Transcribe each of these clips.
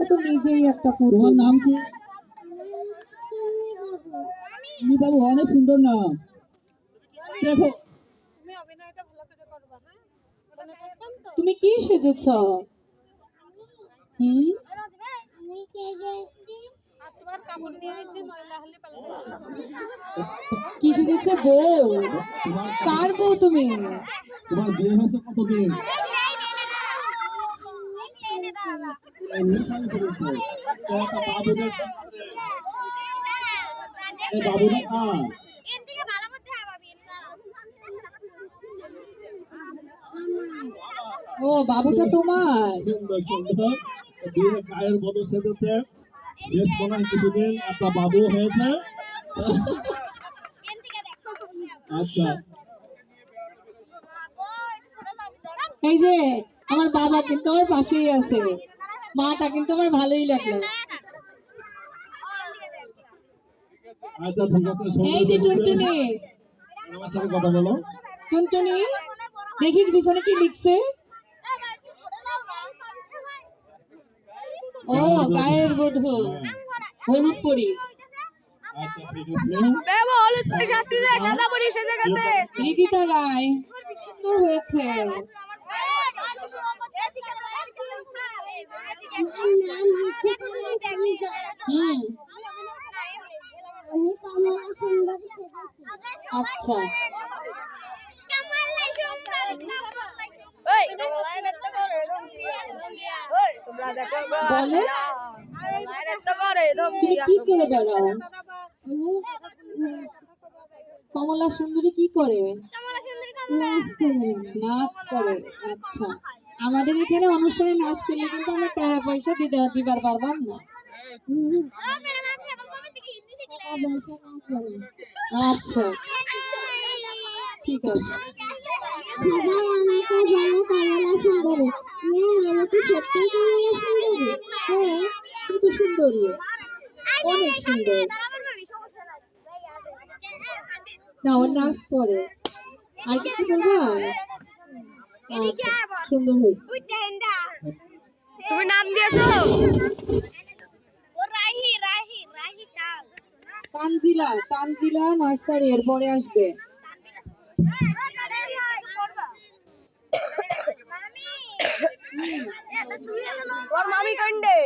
তো নিজেই একটা তোমার নাম কি? তুমি বাবু অনেক সুন্দর নাম। দেখো। তুমি কি সেজেছ? হুম? কি সেজেছ বউ? কার বউ তুমি? তোমার বিয়ে হয়েছে কতদিন এই ও, বাবুটা তোমার? সুন্দর সুন্দর বিয়ে গায়ের বধূ সেজেছে বেশ মনে হয় কিছুদিন একটা বাবু হয়েছে আচ্ছা এই যে, আমার বাবা কিন্তু আমার পাশেই আছে। মাটা কিন্তু আমার ভালোই লাগল। আচ্ছা ঠিক আছে এই যে টুনটুনি। আমার সাথে কথা বলো। টুনটুনি দেখি পিছনে কি লিখছে? ও গায়ের বধূ হলুদ পরি। আচ্ছা ঠিক আছে। রিদিতা রায় সুন্দর হয়েছে। আচ্ছা কি করে? বেড়াও কমলা সুন্দরী কি করে নাচ করে আচ্ছা। আমাদের এখানে অনুষ্ঠানে নাচ করলে কিন্তু আমরা টাকা পয়সা দিতে দিবার পারবাম না। আচ্ছা। ঠিক আছে। হ্যাঁ সুন্দরী অনেক সুন্দর না ওর নাচ করে আর কিছু বলবা? সুন্দর হয়েছে। তুমি নাম দিয়েছ? তানজিলা তানজিলা নার্সারি এরপরে আসবে। তোর মামি কান্ডে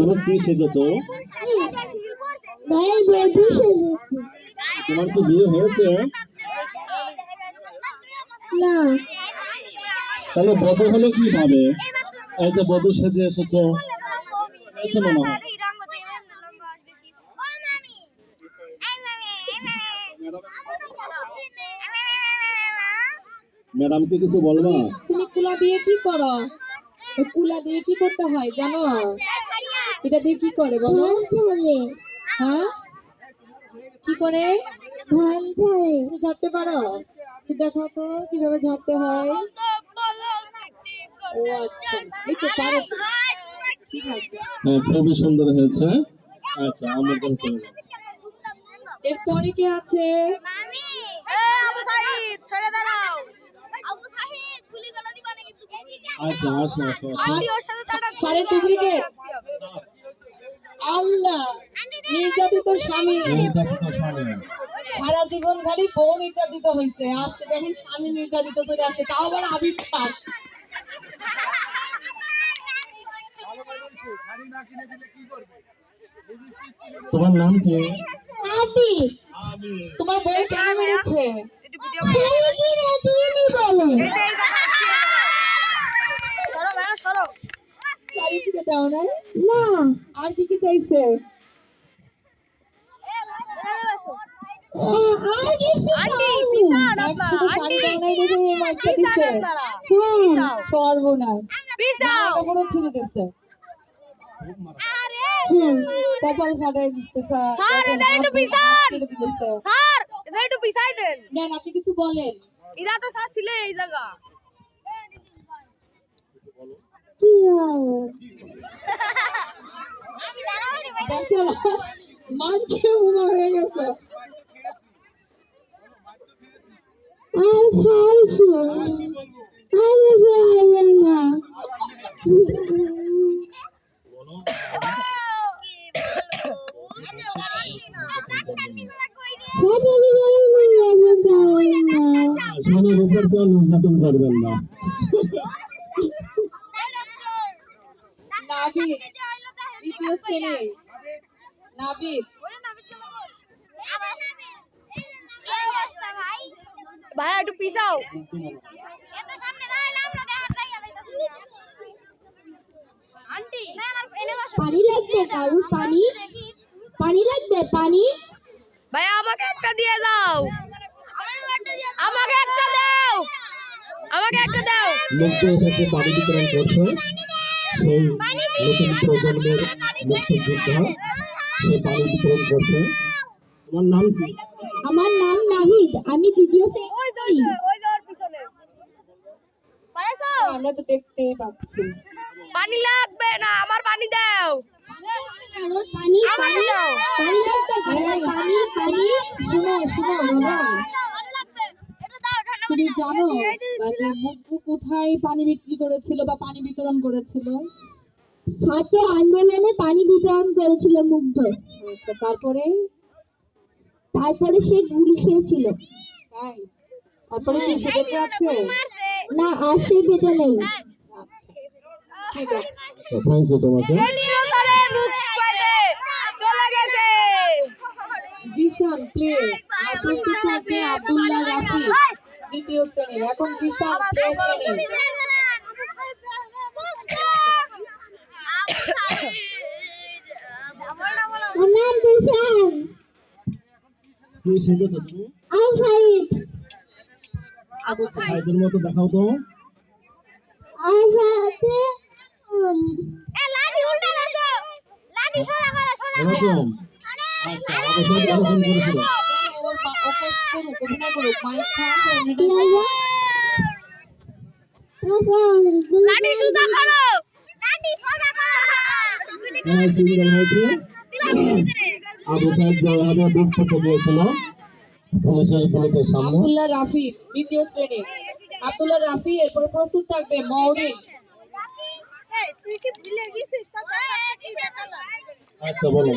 তুমি কি সেজেছো তোমার কি বিয়ে হয়েছে? না। তাহলে বধূ হলে কি ভাবে? এই যে বধূ সেজে এসেছ। হয়েছে মনে হয় ম্যাডাম কি কিছু বলবা? তুমি কুলা দিয়ে কি করো? কুলা দিয়ে কি করতে হয় জানো? এটা দিয়ে কি করে বলো? হ্যাঁ? কি করে? ধান ঝাড়ে ঝাড়তে পারো? তো দেখো তো কীভাবে ঝাড়তে হয়। ও আচ্ছা এই তো পারো। তো। ঠিক আছে হ্যাঁ খুবই সুন্দর হয়েছে। আচ্ছা আমার কাছে চলে যাও এরপরে কি আছে? আবু সাইদ ছেড়ে দাঁড়াও। আচ্ছা আসো আসো আসো। আর ওর সাথে তারা আল্লাহ নির্যাতিত স্বামী। সারা জীবন খালি বউ নির্যাতিত হয়েছে আজকে দেখেন স্বামী নির্যাতিত চলে আসছে তাও আবার তোমার নাম কি? আদি তোমার বউ কেন মেরেছে। বলে এই যে এই যে সরো ভাই সরো শাড়ি ফিরে দাও না না। আর কি কি চাইছে কপাল ফাটাই দিচ্ছে স্যার। একটু পিছাই দেন। আপনি কিছু বলেন। এরা তো স্যার ছিল এই জায়গা। মার খেয়ে উমা হয়ে গেছে আর খাইছো আমি না ছোট আমি না সামনের উপর নির্যাতন করবেন না। নাবিক দ্বিতীয় শ্রেণি। নাবিক ভাই। একটু পিছাও পানি লাগবে কারুর পানি? পানি লাগবে পানি? ভাই আমাকে একটা দিয়ে দাও। আমাকে একটা দাও। আমাকে একটা দাও। মুক্ত এসেছে পানি বিতরণ করছে। সেই নতুন প্রজন্মের মুক্তিযোদ্ধা সে পানি বিতরণ করছে তোমার নাম কি? আমার নাম নাহিদ আমি দ্বিতীয় শ্রেণি পড়ি। ওই যাওয়ার পিছনে। পাইছো আমরা তো দেখতে পাচ্ছি পানি লাগবে না আমার পানি দাও। পানি পানি পানি লাগবে পানি পানি শুনো শুনো বাবা। তুমি জানো যে মুক্তু কোথায় পানি বিক্রি করেছিল বা পানি বিতরণ করেছিল? ছাত্র আন্দোলনে পানি বিতরণ করেছিল মুগ্ধ। আচ্ছা তারপরে? তারপরে সে গুলি খেয়েছিল। তাই? তারপরে কি সে বেঁচে আছে না আর সে বেঁচে নেই। আচ্ছা ঠিক আছে। থ্যাংক ইউ তোমাকে জিসান প্লে প্রস্তুত থাকবে আব্দুল্লাহ রাফি। দ্বিতীয় শ্রেণির এখন শ্রেণি কি সেজেছো তুমি সাইদ আবু ভাইদের মতো দেখাও তো আচ্ছা আবু সাইদ করেছিল করুক, অভিনয় করুক, মাইক লাঠি করো হ্যাঁ হয়েছে আবু বুক থেকে পুলিশের সামনে আব্দুল্লাহ রাফি দ্বিতীয় শ্রেণি আব্দুল্লাহ রাফি এরপরে প্রস্তুত থাকবে মৌরিন তুই কি ভুলে গেছিস তোর বাসার কি দেখালা আচ্ছা বলো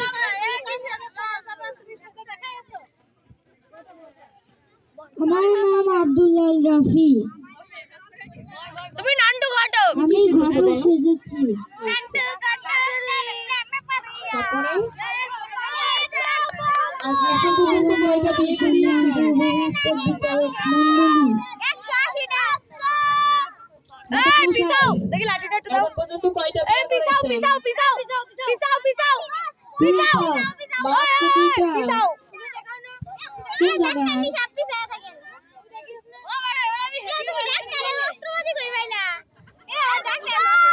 আমার নাম আব্দুল্লাহ রাফি। তুমি নান্টু ঘটক। আমি ঘটক সেজেছি। তারপরে আজ এখন পর্যন্ত কয়টা বিয়ে করিয়েছে উপবিষ্ট বিচারক মন্ডলী এই পিছাও দেখি লাঠিটা একটু দাও এখন পর্যন্ত কয়টা এই বিয়ে পিছাও করেছেন পিছাও পিছাও পিছাও পিছাও পিছাও মাত্র দুইটা পিছাও কোন জায়গায় আছে নিয়ে ও আসি কবির না সাহেব,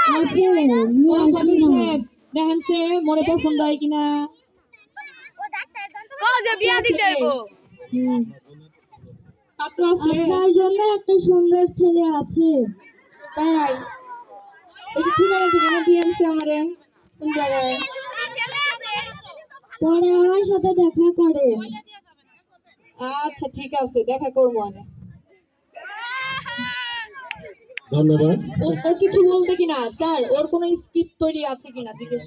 দেখেন সে মনে পছন্দ হয় কিনা বিয়া দিতে আপনার জন্য একটা সুন্দর ছেলে আছে। তাই। একটু ঠিকানা ঠিকানা দিয়ে আনছে আমারে। কোন জায়গায়? পরে আমার সাথে দেখা করে। আচ্ছা ঠিক আছে দেখা করব আমি। ধন্যবাদ। ও কিছু বলবে কিনা? স্যার ওর কোনো স্ক্রিপ্ট তৈরি আছে কিনা? জিজ্ঞেস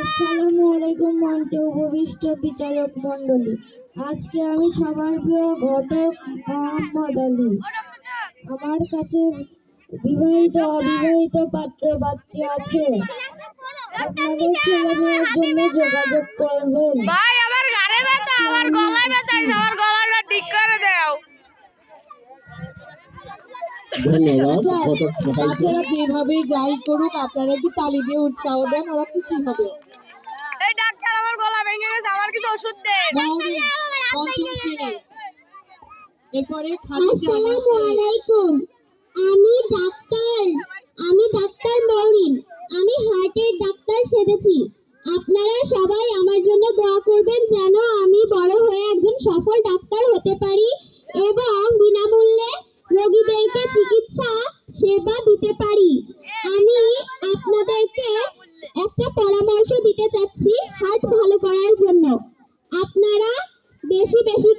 আসসালামু আলাইকুম মঞ্চে উপবিষ্ট বিচারক মন্ডলী আজকে আমি সবার প্রিয় ঘটক মোহাম্মদ আলী। আমার কাছে বিবাহিত অবিবাহিত পাত্র পাত্রী আছে। আপনাদের ছেলে মেয়ের জন্য যোগাযোগ করবেন। ভাই আমার ব্যথা আমার গলায় ব্যথা আমার গলাটা ঠিক করে দাও। ধন্যবাদ বাচ্চারা যেভাবে যাই করুক আপনারা একটু তালি দিয়ে উৎসাহ দেন ওরা খুশি হবে। এই ডাক্তার আমার গলা ভেঙে গেছে আমার কিছু ওষুধ দেন এরপরে খালি আসসালামু আলাইকুম। আমি ডাক্তার আমি ডাক্তার মৌরিন আমি হার্টের ডাক্তার সেজেছি আপনারা সবাই আমার জন্য দোয়া করবেন যেন আমি বড় হয়ে একজন সফল ডাক্তার হতে পারি এবং বিনামূল্যে রোগীদেরকে চিকিৎসা সেবা দিতে পারি আমি আপনাদেরকে একটা পরামর্শ দিতে চাচ্ছি হার্ট ভালো করার জন্য আপনারা বেশি বেশি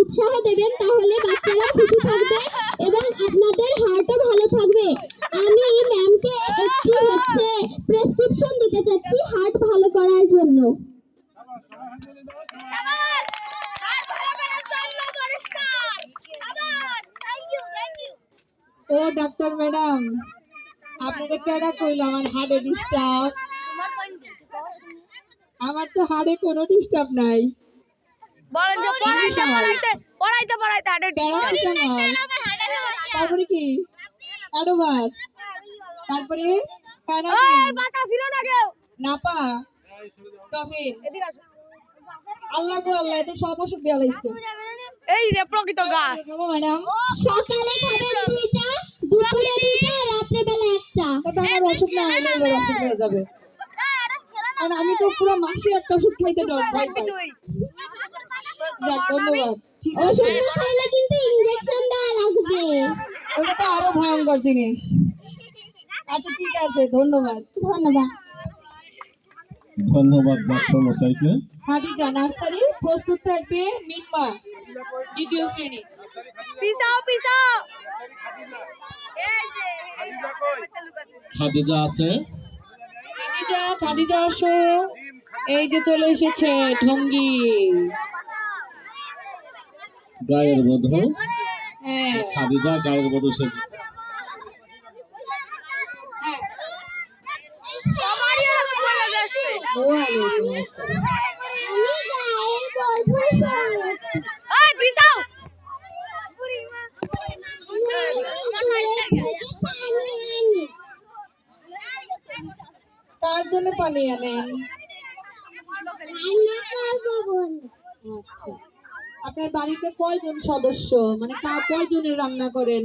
উৎসাহ দেবেন তাহলে বাচ্চারা খুশি থাকবে এবং আপনাদের হার্টও ভালো থাকবে। আমি ম্যামকে একটি হচ্ছে প্রেসক্রিপশন দিতে চাচ্ছি হার্ট ভালো করার জন্য। ও ডাক্তার ম্যাডাম আপনাকে কেডা কইলো আমার হাড়ে ডিস্টার্ব আমার তো হাড়ে কোনো ডিস্টার্ব নাই। বলেন যে পড়াইতে পড়াইতে পড়াইতে পড়াইতে আরে প্যারাসিটামল তারপরে কি? অ্যাডোভাস তারপরে প্যারাসিন বাতা ছিল না কেউ? নাপা টফিন আল্লাহ গো আল্লাহ এত সব ওষুধ দেওয়া লাগছে। এই যে প্রকৃত গাছ। ম্যাডাম সকালে খাবেন দুইটা দুপুরে দুইটা রাত্রে বেলা একটা। তাতে আমার ওষুধ না হলে অসুখ হয়ে যাবে। কারণ আমি তো পুরো মাসে একটা ওষুধ খাইতে যাক ধন্যবাদ। ওষুধ না খাইলে কিন্তু ইনজেকশন দেওয়া লাগবে। ওটা তো আরও ভয়ঙ্কর জিনিস। আচ্ছা ঠিক আছে ধন্যবাদ। ধন্যবাদ। ধন্যবাদ ডাক্তার মশাইকে। হাদিজা নার্সারি প্রস্তুত থাকবে মিম্মা দ্বিতীয় শ্রেণি। পিসাও পিসাও। খাদিজা আছে? খাদিজা খাদিজা আসো। এই যে চলে এসেছে ঢঙ্গি। গায়ের বধূ। হ্যাঁ খাদিজা গায়ের বধূ সে হ্যাঁ সবারই এরকম বলে যাচ্ছে ও আরে আমি গায়ের গর্ভ ওই পিসাও কার জন্য পানি আনেন আচ্ছা আপনার বাড়িতে কয়জন সদস্য? মানে কয়জনের রান্না করেন?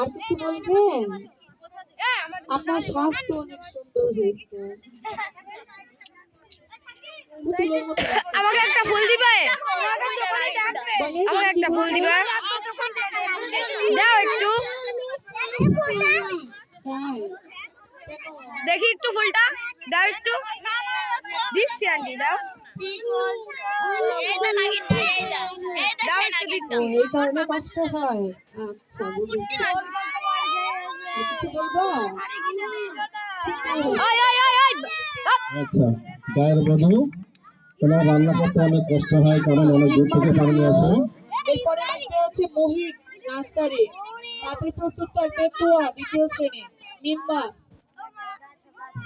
আর কিছু বলবেন আপনার স্বাস্থ্য অনেক সুন্দর হয়েছে। আমাকে একটা ফুল দিবে? আমাকে একটা ফুল দিবে? দাও একটু। তাই? দেখি একটু ফুলটা। দাও একটু। দিচ্ছি আন্টি দাও। হয়। আচ্ছা! আচ্ছা গায়ের বধূ তোমার রান্না করতে অনেক কষ্ট হয় কারণ অনেক দূর থেকে পানি আসে। এরপরে আসতে হচ্ছে মোহিত নার্সারি। তারপরে প্রস্তুত থাকবে তোয়া দ্বিতীয় শ্রেণি নিম্মা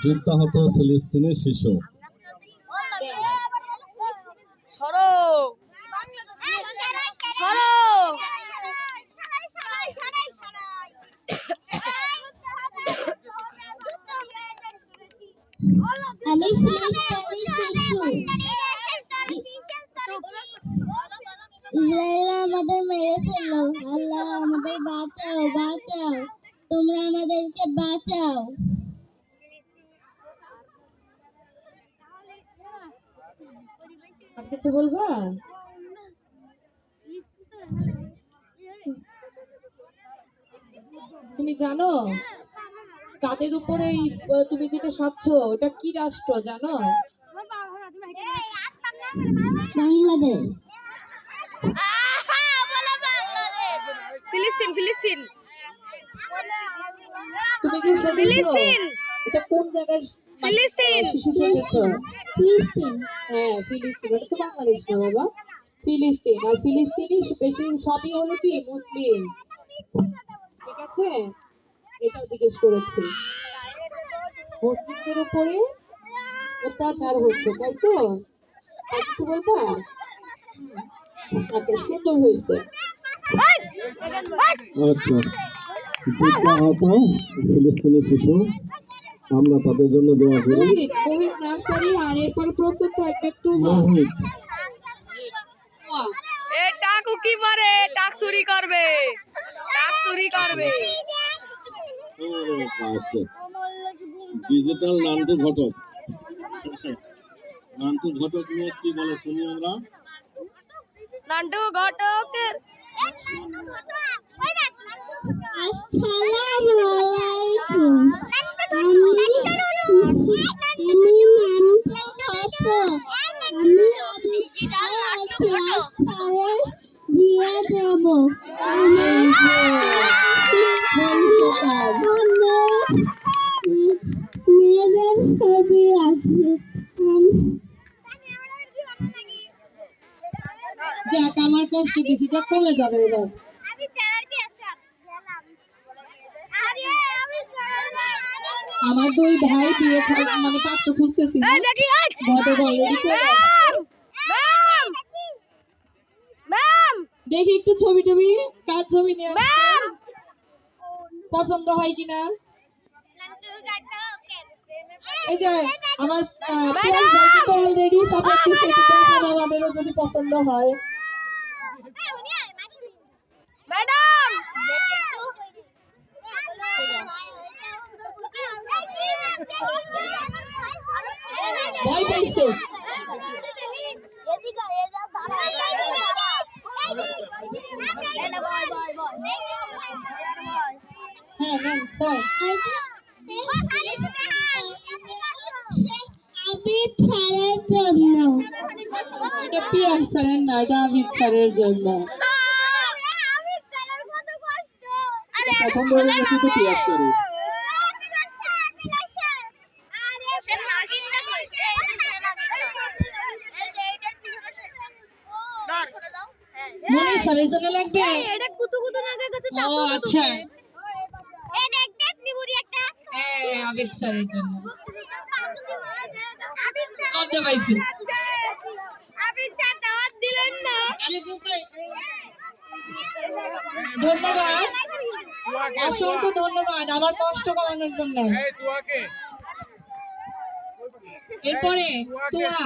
যুদ্ধাহত ফিলিস্তিনি শিশু সরো। সরো। আমি ইসরায়েল আমাদের মেরে ফেলল। আল্লাহ আমাদের বাঁচাও বাঁচাও। তোমরা আমাদেরকে বাঁচাও। আর কিছু বলবা? তুমি জানো কাদের উপরে তুমি যেটা সাজছ ওটা কি রাষ্ট্র জানো? বাংলাদেশ। ফিলিস্তিন ফিলিস্তিন। তুমি কি ফিলিস্তিন। এটা কোন জায়গার ফিলিস্তিন। ফিলিস্তিন। হ্যাঁ ফিলিস্তিন। ওটা তো বাংলাদেশ না বাবা। ফিলিস্তিন। আর ফিলিস্তিনি বেশি সবই হলো কি? মুসলিম। ঠিক আছে? এটাও জিজ্ঞেস করেছি। মুসলিমদের উপরে অত্যাচার হচ্ছে তাই তো? আর কিছু বলবা? আচ্ছা সুন্দর হয়েছে। আচ্ছা। ফিলিস্তিনি শিশু। আমরা তাদের জন্য দোয়া করি। আর এরপরে প্রস্তুত থাকবে এ টাকু কি পারে টাক চুরি করবে টাক চুরি করবে। ডিজিটাল নান্টু ঘটক। নান্টু ঘটক নিয়ে কি বলে শুনি আমরা? নান্টু ঘটকের আসসালামু আলাইকুম আমি এই যে, পরিষ্কার। মেয়েদের ছবি আছে যাক আমার কষ্ট কমে যাবে এবার। আমার দুই ভাই বিয়ে ছাড়া মানে পাত্র খুঁজতেছি। এই দেখি চলে একটু ছবি টবি কার ছবি নিয়ে পছন্দ হয় কিনা? এই যে আমার অলরেডি সাপোর্ট এখন আমাদেরও যদি পছন্দ হয়। ভয় পাইছে হ্যাঁ ম্যাম স্যার আবির ছাড়ার জন্য এটা পিয়ার স্যারের না এটা আবিদ স্যারের জন্য প্রথম বলে গেছি তো পিয়ার স্যারের। মনে স্যারের জন্য লাগবে? এটা কুতু কুতু নাকে গেছে ও আচ্ছা। এই দেখ দেখ নিবুড়ি একটা। হ্যাঁ আবিদ স্যারের জন্য। লজ্জা পাইছি। আবির চা দাওয়াত দিলেন না। আরে বুকাই ধন্যবাদ। অসংখ্য ধন্যবাদ। আমার কষ্ট কমানোর জন্য। এরপরে তুয়া